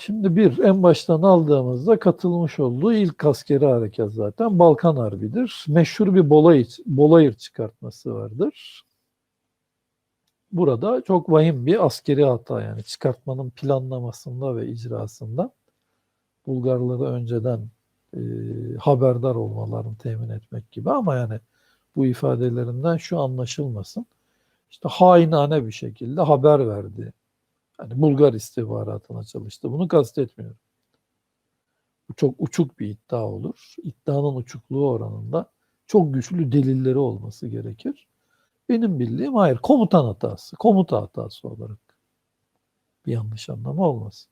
Şimdi bir, en baştan aldığımızda katılmış olduğu ilk askeri harekat zaten Balkan Harbi'dir. Meşhur bir Bolayır, Bolayır çıkartması vardır. Burada çok vahim bir askeri hata yani çıkartmanın planlamasında ve icrasında Bulgarları önceden e, haberdar olmalarını temin etmek gibi ama yani bu ifadelerinden şu anlaşılmasın. İşte hainane bir şekilde haber verdi. Yani Bulgar istihbaratına çalıştı. Bunu kastetmiyorum. Bu çok uçuk bir iddia olur. İddianın uçukluğu oranında çok güçlü delilleri olması gerekir. Benim bildiğim hayır komutan hatası, komuta hatası olarak bir yanlış anlama olmasın.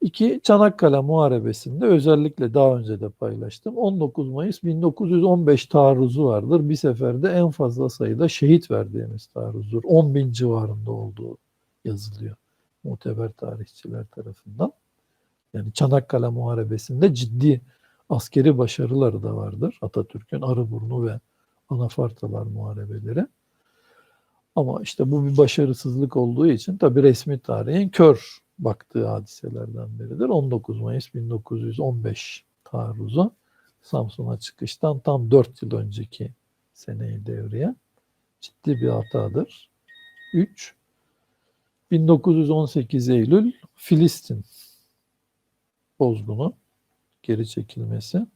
İki, Çanakkale Muharebesi'nde özellikle daha önce de paylaştım. 19 Mayıs 1915 taarruzu vardır. Bir seferde en fazla sayıda şehit verdiğimiz taarruzdur. 10 bin civarında olduğu yazılıyor muteber tarihçiler tarafından. Yani Çanakkale Muharebesi'nde ciddi askeri başarıları da vardır. Atatürk'ün Arıburnu ve Anafartalar muharebeleri. Ama işte bu bir başarısızlık olduğu için tabi resmi tarihin kör baktığı hadiselerden biridir. 19 Mayıs 1915 taarruzu Samsun'a çıkıştan tam 4 yıl önceki seneyi devreye ciddi bir hatadır. 3. 1918 Eylül Filistin bozgunu geri çekilmesi.